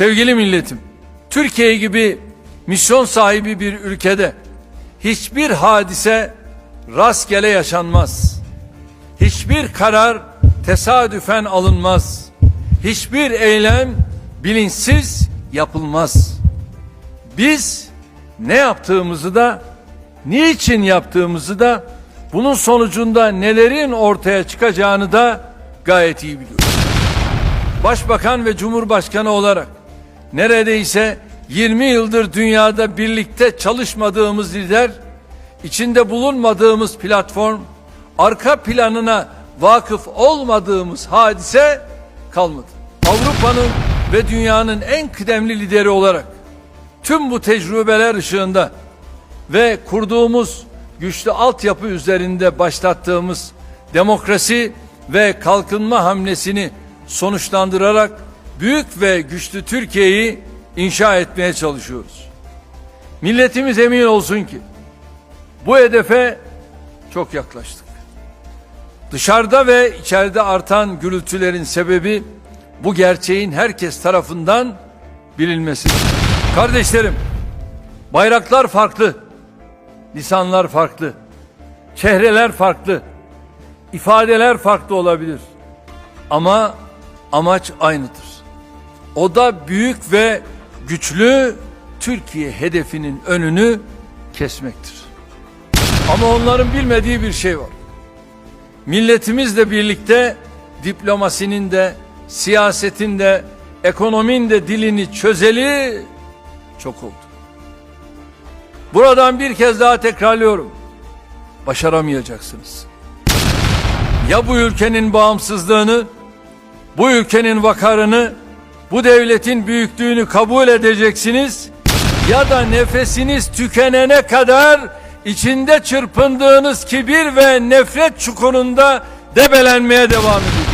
Sevgili milletim, Türkiye gibi misyon sahibi bir ülkede hiçbir hadise rastgele yaşanmaz. Hiçbir karar tesadüfen alınmaz. Hiçbir eylem bilinçsiz yapılmaz. Biz ne yaptığımızı da niçin yaptığımızı da bunun sonucunda nelerin ortaya çıkacağını da gayet iyi biliyoruz. Başbakan ve Cumhurbaşkanı olarak neredeyse 20 yıldır dünyada birlikte çalışmadığımız lider, içinde bulunmadığımız platform, arka planına vakıf olmadığımız hadise kalmadı. Avrupa'nın ve dünyanın en kıdemli lideri olarak tüm bu tecrübeler ışığında ve kurduğumuz güçlü altyapı üzerinde başlattığımız demokrasi ve kalkınma hamlesini sonuçlandırarak büyük ve güçlü Türkiye'yi inşa etmeye çalışıyoruz. Milletimiz emin olsun ki bu hedefe çok yaklaştık. Dışarıda ve içeride artan gürültülerin sebebi bu gerçeğin herkes tarafından bilinmesidir. Kardeşlerim, bayraklar farklı, lisanlar farklı, çehreler farklı, ifadeler farklı olabilir. Ama amaç aynıdır. O da büyük ve güçlü Türkiye hedefinin önünü kesmektir. Ama onların bilmediği bir şey var. Milletimizle birlikte diplomasinin de, siyasetin de, ekonominin de dilini çözeli çok oldu. Buradan bir kez daha tekrarlıyorum. Başaramayacaksınız. Ya bu ülkenin bağımsızlığını, bu ülkenin vakarını, bu devletin büyüklüğünü kabul edeceksiniz ya da nefesiniz tükenene kadar içinde çırpındığınız kibir ve nefret çukurunda debelenmeye devam edeceksiniz.